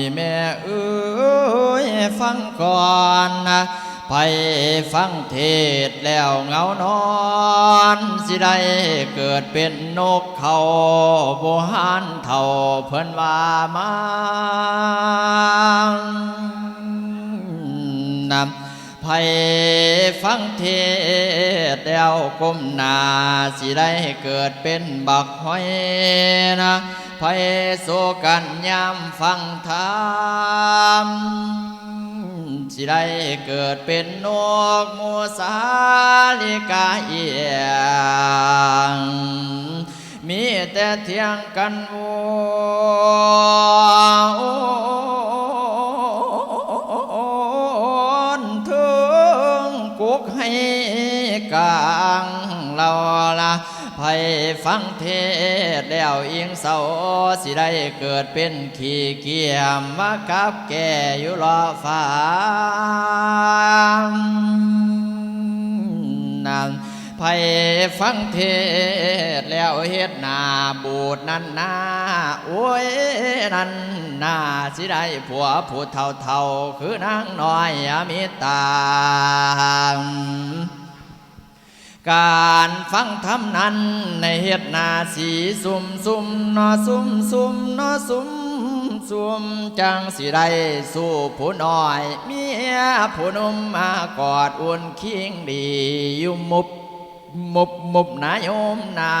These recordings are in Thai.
นี้แม่เอ้ยฟังก่อนนะไปฟังเทศแล้วเงานอน สิได้เกิดเป็นนกเขาโบหานเท่าเพิ่นว่ามานำไผฟังเทศแล้วก้มหน้าสิได้เกิดเป็นบักห้อยนะ ไผโศกันยามฟังธรรมสิได้เกิดเป็นนกมูสาลิกาเอียงมีแต่เทียงกันวนถึงกุกให้กลางเราละ ฟังเทศแล้วอิงเศร้าสิได้เกิดเป็นขี้เกียมมากับแก่อยู่รอฟ้านางไผฟังเทศแล้วเฮ็ดหนาบูดนั่นนาโอ้ยนั่นนาสิได้ผัวผู้เท่าเท่าคือนางน้อยอมิตา การฟังธรรมนั้นในเฮ็ดนาสีซุมซุมนอซุมซุมนอซุมซุมจังสิได้สู้ผู้น้อยเมียผู้นุ่มมากอดอุ่นคิงดีอยู่มุบมุบมุบนาโยมนา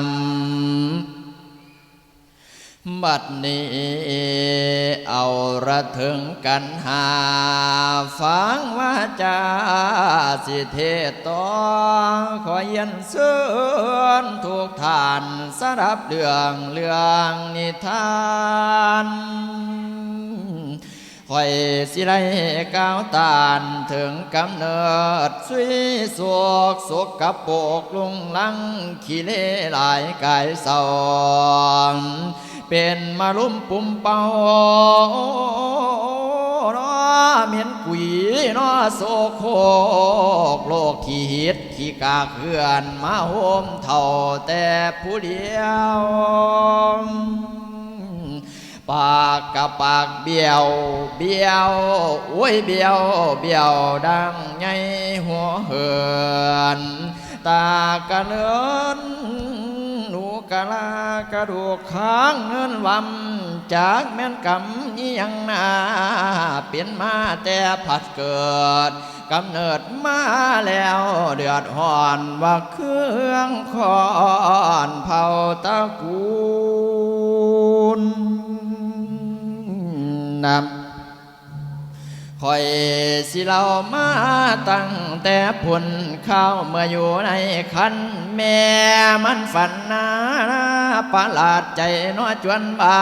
ม บัดนี้เอาระถึงกันหา ฟังว่าจาสิเทศต่อขอเยันเสื่อนทุกท่านสดับเรื่องเรื่องนิทานคอยสิไรก้าวตานถึงกำเนิดสุยสวกสกกับโปกลุงลังขี้เล่หลายกายเศร้า เป็นมาลุ่มปุ่มเป่าน้อเมียนกุยน้อโซโคกโลกขี้หิดขี้กาเคลื่อนมาโฮมเท่าแต่ผู้เดียวปากกับปากเบี้ยวเบี้ยวโอ้ยเบี้ยวเบี้ยวดังไงหัวเหินตากระเนินหนู กะลากระดูกค้างเงินวำจากแม่นกำอียังนาเปลี่ยนมาแต่ผัดเกิดกำเนิดมาแล้วเดือดห่อนว่าเครื่องคอนเผาตะกูลนำ คอยสิเรามาตั้งแต่พุ่นเข้าเมื่ออยู่ในคันแม่มันฝันนาประหลาดใจน้อจวนบา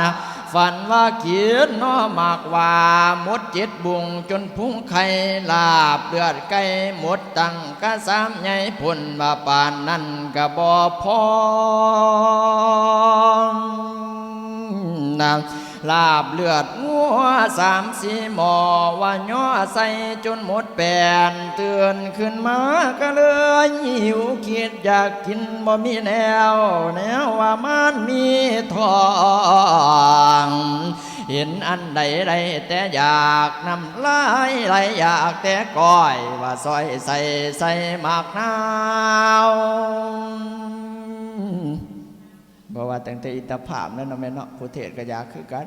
นะฝันว่าเกียรน้อมากว่าหมดจิตบุงจนพุ่งไข่ลาบเลือดไก่หมดตั้งกะสามใหญ่พุ่นบาปานนั่นกะบ่พอนาง ลาบเลือดงัวสามสีหมอว่าย่อใส่จนหมดแปนเตือนขึ้นมาก็เลยหิวคิดอยากกินบ่มีแนว แนวว่ามันมีทองเห็นอันใดใดแต่อยากนำลายไหลอยากแต่ก้อยว่าซอยใส่ใส่หมากนาว บอกว่าแต่งแต่อิตาภาพนั่นเนาะแม่เนาะผู้เทศก็อยากคือกัน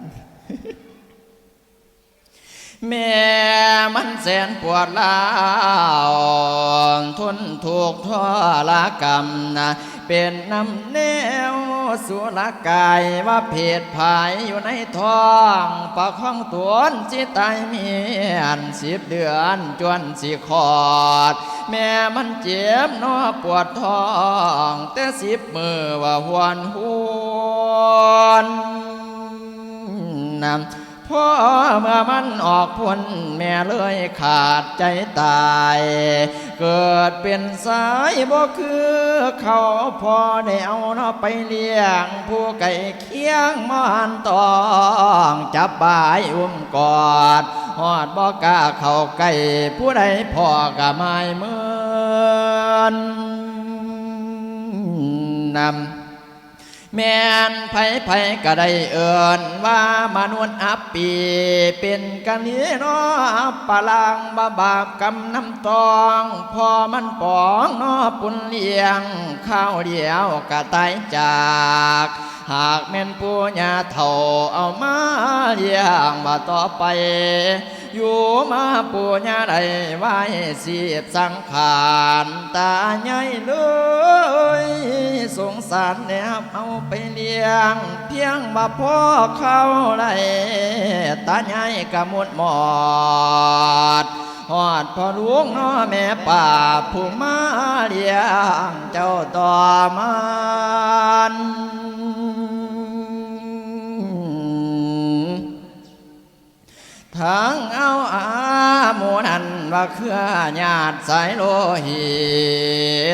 แม่มันแสนปวดร้าวทนถูกทรกรรมนะเป็นน้ำแนวสุรกายว่าเพศภายอยู่ในท้องประคองตัวนสิตายเมียนสิบเดือนจวนสิขอด แม่มันเจ็บนอปวดท้อง แต่สิบมือว่าหวนหวนนำ พ่อเมื่อมันออกพ้นแม่เลยขาดใจตาย เกิดเป็นสายบ่คือเขาพอได้เอาเนาะไปเลี้ยง ผู้ไก่เคียงมอนตองจับบายอุ้มกอดหอดบ่กล้าเข้าใกล้ผู้ใดพ่อกะไม่เหมือนนำ แม่นไผไผก็ได้เอินว่ามนุษย์อัปปีเป็นกันนี้เนาะอัปปลังบาบาปกำน้ำตอง พอมันปองเนาะปุนเลี้ยง ข้าวเดียวก็ตายจาก หากแม่นปูญาเท่าเอามาเลี้ยงมาต่อไป อยู่มาปูญาได้ไว้สีบสังขารตาใหญ่เลยสงสารแนบเอาไปเลี้ยง เพียงมาพ่อเข้าไรตาใหญ่กะมุดหมอดหอดพ่อหลวงน้อแม่ป่าผู้มาเลี้ยงเจ้าต่อมัน เครือญาติสายโลหิ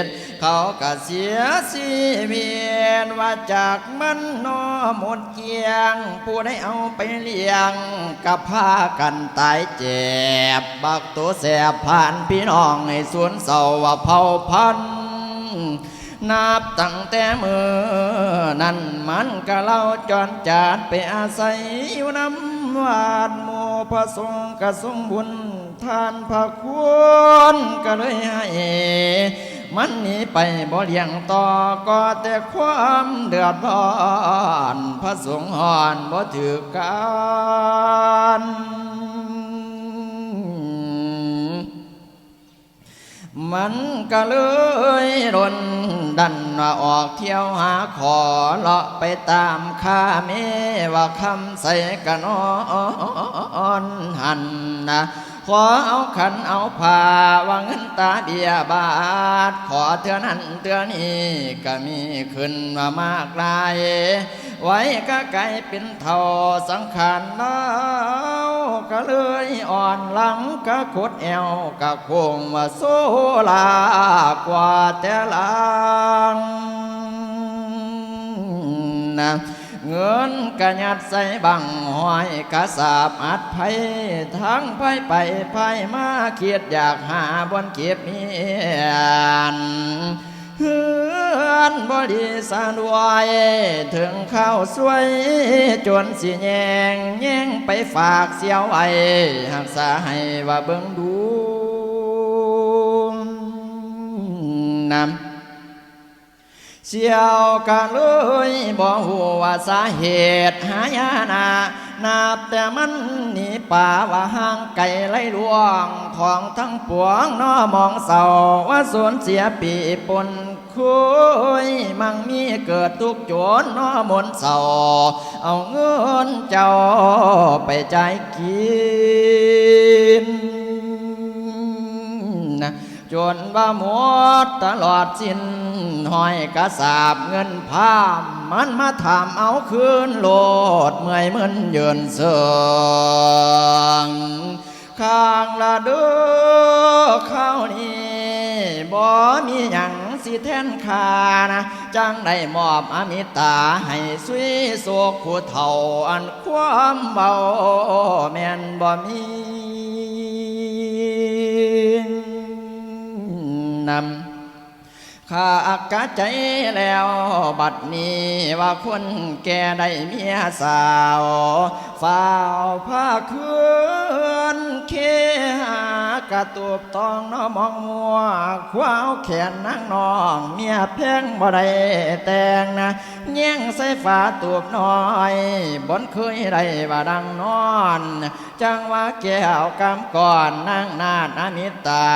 ตเขาก็เสียสีเวียนว่าจากมันนอหมดเกียง ผู้ได้เอาไปเลี้ยงกับพากันตายเจ็บ บักตัวแสบผ่านพี่น้องให้สวนเสาว่าเผาพันนับตั้งแต่มือนั่นมันก็เล่าจอนจาดไปอาศัยอยู่น้ำวาดหมู่พระสงฆ์กระสงบุญ ทานพระคุณก็เลยให้มันหนีไปบ่เลี้ยงต่อก็แต่ความเดือดร้อนพระสงฆ์หอนบ่ถือการมันก็เลยรนดันว่าออกเที่ยวหาขอเลาะไปตามข้าเมว่าคำใส่กันอนหันนะ ขอเอาขันเอาผ้าว่าเงินตาเบียบาท ขอเทือนั้นเทือนี้ก็มีขึ้นมามากลาย ไว้ก็ไกลเป็นเท่าสังขารแล้วก็เลยอ่อนหลังก็ขดแอวก็คงว่าโซลากว่าแต่ลังนะ เงินกระยัดใส่บังหอยกระสาบอัดไผทั้งไผไปไผมาเกียดอยากหาบนเก็บเมียนเฮือนบริสารวายถึงข้าวสวย จนสิแยงแย่งไปฝากเสียวไว้หักษาให้ว่าเบิ่งดูนำ เสียวก็เลยบอกว่าสาเหตุหายานานับแต่มันหนีป่าว่าห่างไกลไล่ลวงของทั้งปวงน้อมองเศร้าว่าสูญเสียปีปนคุยมั่งมีเกิดทุกโจรน้อมนเศร้าเอาเงินเจ้าไปใจกิน จนว่หมดตลอดสิ้นห้อยกระสาบเงินพามมันมาถามเอาคืนโลดเมื่อยมึนเยินเสืองข้างละเด้อข้าวนี้บ่มีหยังสิแทนคานะจังได้มอบอมิตาให้สุยโศกผู้เฒ่าอันความเบาแม่นบ่มี นำข้าอักกะใจแล้วบัดนี้ว่าคนแก่ได้เมียสาวฝ้าวผ้าคือ กระตูบทองน้อมองมัวขวาวแขนนางนองเมียเพงบ่ได้แต่งนะแย่งใส่ฝาตูบน้อยบนเคยได้บ่าดังนอน จังว่าแก้วกำก่อนนั่งนาดอมิตา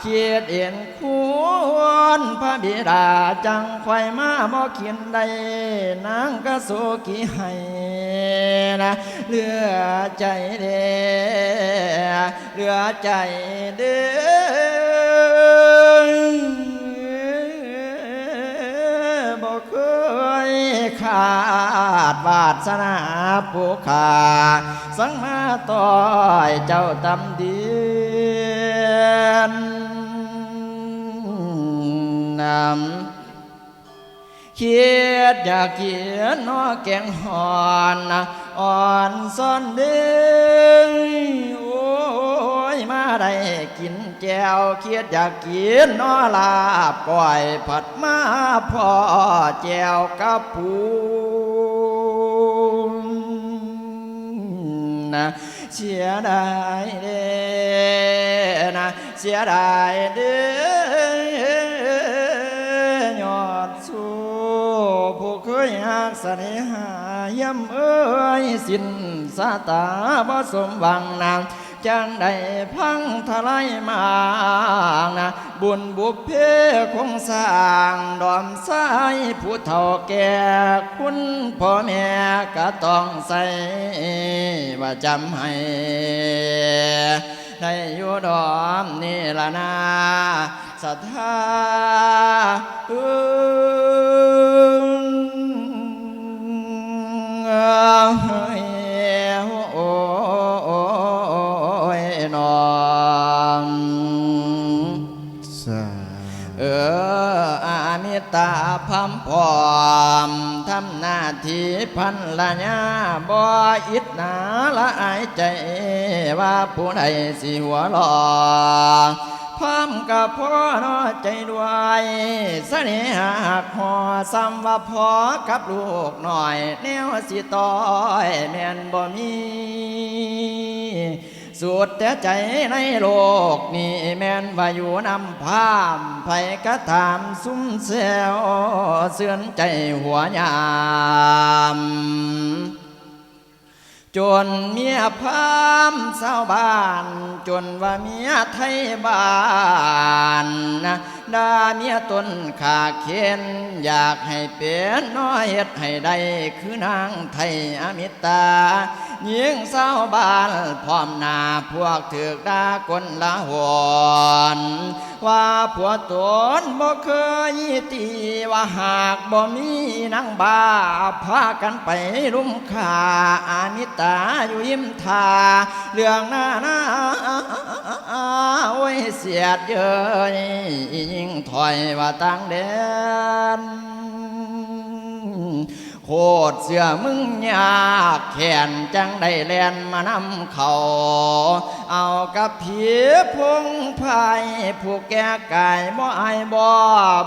เคียดเอ็น ควรพระบิดาจังควายมาบ่กินได้นางก็สุกิให้นะเหลือใจเด้อเหลือใจเด้อบ่เคยขาดวาสนาผู้ขาสังมาต่อยเจ้าตำเดียนำเขียดอยากเขียนนอแกงหอนอ่อนซ่อนเด้งโอ้ยมาได้กินแจวเคียดอยากกินนอลาบก้อยผัดมาพ่อแจวกับปูนะเสียดายเด้นะเสียดายเด้ เสน่หาย่ำเอ้ยสิ้นสาตาบ่สมหวังนางจังได้พังทลายมานะบุญบุพเพคงสร้างดอมสายผู้เฒ่าแก่คุณพ่อแม่ก็ต้องใส่ว่าจำให้ได้อยู่ดอมนี่ละนาศรัทธาอื นละญาบ่อิดนาละอายใจว่าผู้ใดสิหัวหลอพร้อมกับพ่อนอใจด้วยเสน่หาหักหอซ้ำว่าพอกับลูกหน่อย แนวสิต้อยแม่นบ่มี สุดแต่ใจในโลกนี้แม่นว่าอยู่นำพามไผก็ถามซุ้มเซวเสื่อนใจหัวยามจนเมียพามเศร้าวบ้าน จนว่าเมียไทยบ้านนะ ดาเมียตนขาเขียนอยากให้เป็นน้อยเฮ็ดให้ได้คือนางไทยอมิตายิงเศร้าวบ้านพร้อมหนาพวกถือกดากลละหวนว่าผัวตนบ่เคยตีว่าหากบ่มีนางบ้าพากันไปรุมขาอามิตาอยู่ยิ้มทาเรื่องหน้าหน้าโอ้ยเสียดเยอะยิ่งถอยว่าต่างแดนโคตรเสือมึงยากแขนจังได้แลนมานำเขา เอากับผีพงไพ่ผู้แก่กายบ่อายบ่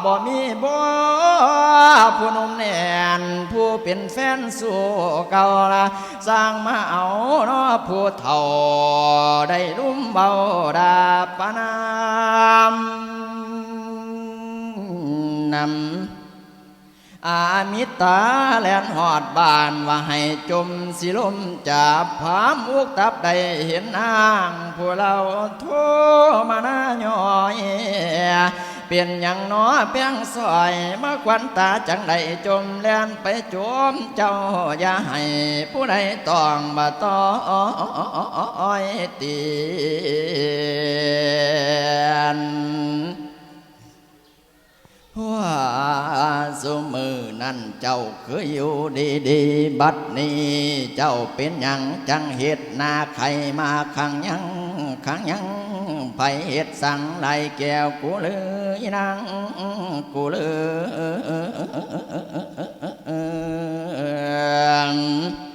บ่มีบ่ผู้นุ่มแน่นผู้เป็นแฟนสู่เก่าละสร้างมาเอาเนาะผู้เฒ่า ได้ลุ่มเบาดาปนานำ นำอามิตาแลนหอดบานว่าให้จมสิลมจับพามอุกตับได้เห็นนางผู้เราโทมาหน้าย่อยเปลี่ยนอย่างน้อเพียงซอยมาควันตาจังใดจมแลนไปจมเจ้าอย่าให้ผู้ใดตองมาต่อยตีน ว่าสมือนั่นเจ้าคืออยู่ดีดีบัดนี้ เจ้าเป็นยังจังเหตุนาใครมาขังยังขังยังไปเหตุสั่งไล่แก้วกูเลยนางกูเลย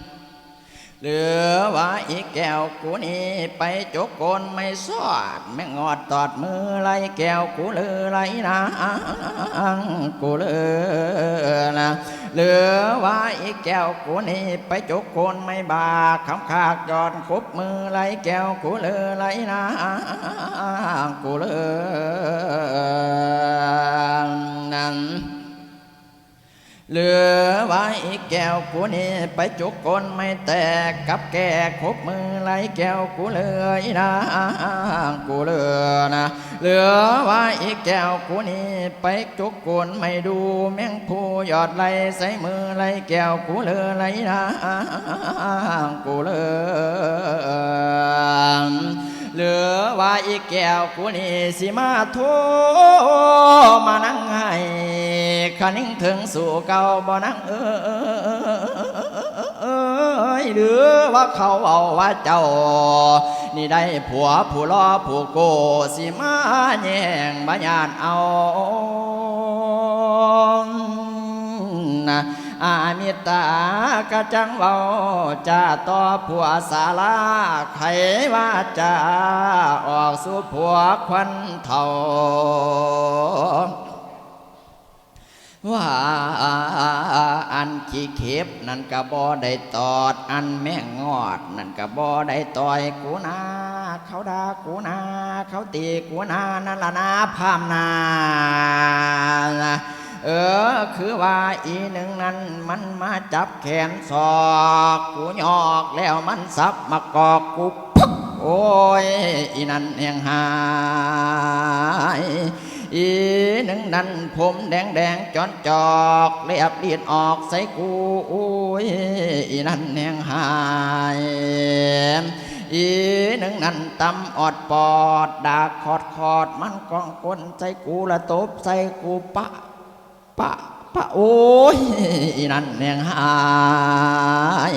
เหลือว่าอีแก้วกูนี่ไปจกโกนไม่สอดแม่งอดตอดมือไล่แก้วกูเลยไล่นางกูเลยนะเหลือว่าอีแก้วกูนี่ไปจกโกนไม่บาคำขากยอดคุบมือไล่แก้วกูเลยไล่นางกูเลยนั่น เหลือไว้แก้วกูนี่ไปจุกคนไม่แตกกับแก่คบมือไหลแก้วกูเลยนะกูเลยนะเหลือไว้แก้วกูนี่ไปจุกคนไม่ดูแมงผู้ยอดไหลใส่มือไหลแก้วกูเลยไหลนะกูเลยเหลือว่าอีกแก้วกูนี่สิมาโทมานั่งให้คันิ่งถึงสู่เก่าบ่นั่งเอ้ยหรือว่าเขาเอาว่าเจ้า นี่ได้ผัวผู้ล้อผู้โกสิมาแย่งบาญาติเอานะ อามิตากะจังเว้าจะต่อผัวสาลาไขว่าจะออกสู่ผัวควันเท่าว่าอันขี้เข็บนั่นก็บ่ได้ตอด อันแม่งอด นั่นก็บ่ได้ต่อยกูนาเขาด่ากูนา เขาตีกูนานั่นละนาพามนา เออคือว่าอีหนึ่งนั้นมันมาจับแขนศอกกูหยอกแล้วมันสับมากอกกูปึ๊กโอ้ยอีนั่นแห่งหายอีหนึ่งนั้นผมแดงแดงจอนจอกเลียบเลียดออกใส่กูโอ้ยอีนั่นแหงหายอีหนึ่งนั้นตำออดปอดดาคอดคอดมันกองก้นใส่กูละตบใส่กูปะ ปะปะโอ้ยนั่นแหงหาย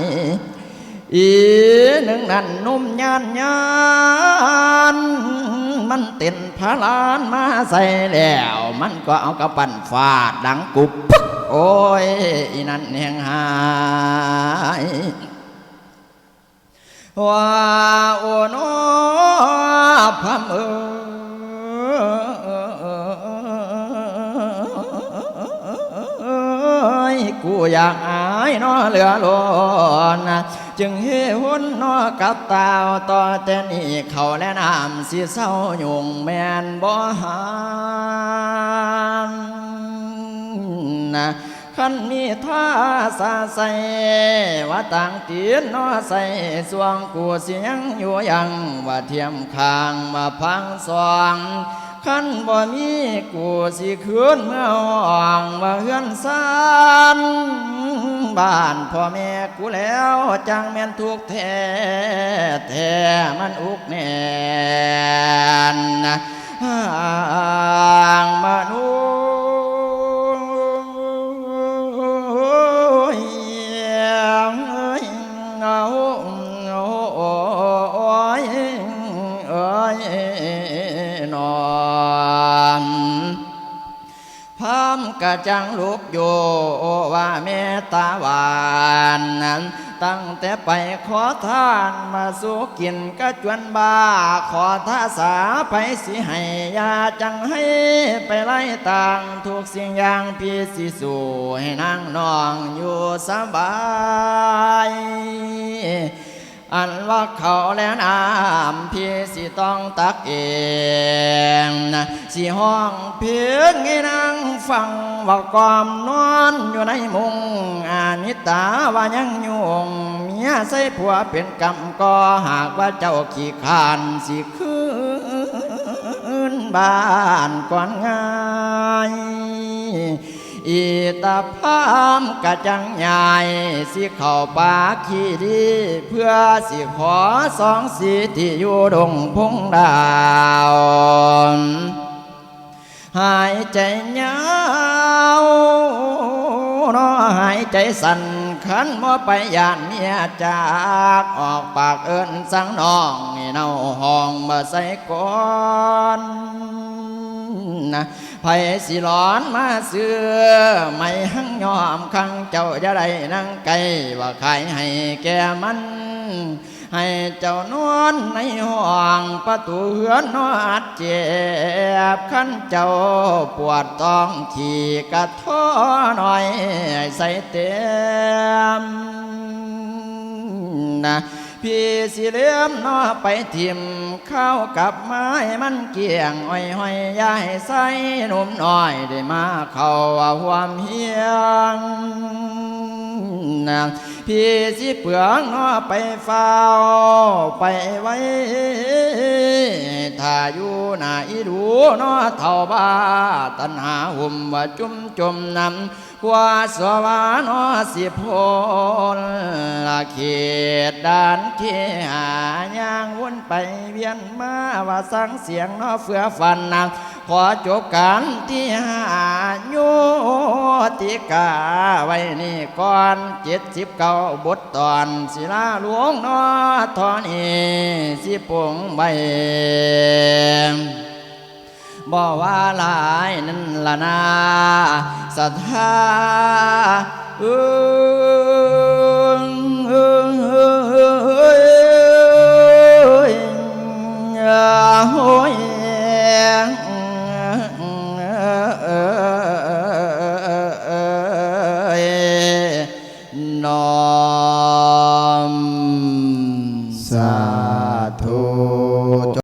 อีหนึ่งนั้นนุ่มยานยานมันเต้นพาลานมาใส่แล้ว มันก็เอากระปั่นฟาดดังกุบปึ๊กโอ้ยอีนั่นแหงหายว่าโอ้นอพามเอ กูอยากอายนอเหลือล้นจึงเฮหุ่นนอกับตาวต่อแต่นี่เขาและน้ำสิเศร้ายุงแมนบ่หานนะขันมีท่าสาใสว่าต่างตีนนอใสสวงกูเสียงอยู่ยังว่าเทียมคางมาพังสวง ขันบ่มีกูสิคืนเมื่ออ่องว่าเฮือนซานบ้านพ่อแม่กูแล้วจังแม่นทุกแท้แท้มันอุกแน่นนะห่างมนุษย์ จังลุกอยู่ว่าเมตตาวานนั้นตั้งแต่ไปขอทานมาสู่กินกะจวนบาขอท่าสาไปสิให้ยาจังให้ไปไล่ต่างทุกสิ่งอย่างพี่สิสู่ให้นางนองอยู่สบาย อันว่าเขาและน้ำพี่สิต้องตักเองนะสิห้องเพียงให้นางฟังว่ากอมนอนอยู่ในมุงอานิตาว่ายังยุงเมียใส่ผัวเป็นกรรมก็หากว่าเจ้าขี้ขานสิคืนบ้านก่อนง่าย อีตาพามกะจังใหญ่สิเข้าปาขี้ดีเพื่อสิขอสองสีที่อยู่ดงพงดาวหายใจยาวเนอหายใจสั่นขันบ่ไปยานเมียจากออกปากเอินสังน้องนี่เนาห้องมาใส่ก่อน นะไผสิร้อนมาเสือไม่หั่งยอมขังเจ้าจะได้นั่งไกลว่าใครให้แกมันให้เจ้านอนในห้องประตูเหือนนอัดเจ็บขั้นเจ้าปวดต้องขี่กระท้อหน่อยใส่เต็มนะ พี่สิเลี้ยมนอไปทิมเข้ากับไม้มันเกี่ยงอ้อยห้อยยายใส่หนุ่มน้อยได้มาเข้าว่าความเฮียงนางพี่สิเปลืองนอไปเฝ้าไปไว้ถ้าอยู่หน้าอีดูนอเท่าบ้าตันหาหุ่มว่าจุ่มจุ่มนำ กว่าสวานอสิพลละเขตด้านเขหายางวนไปเวียนมาว่าสังเสียงนอเฟือฟันนางขอจบกันที่หาโยติกาไว้นี่ก่อนเจ็ดสิบเก้าบทตอนศิลาหลวงนอทอนี่สิปงใบ บ่ว่าหลายนั่นละนาศรัทธาเอิงเอิงเอิงเอิงเอิงอย่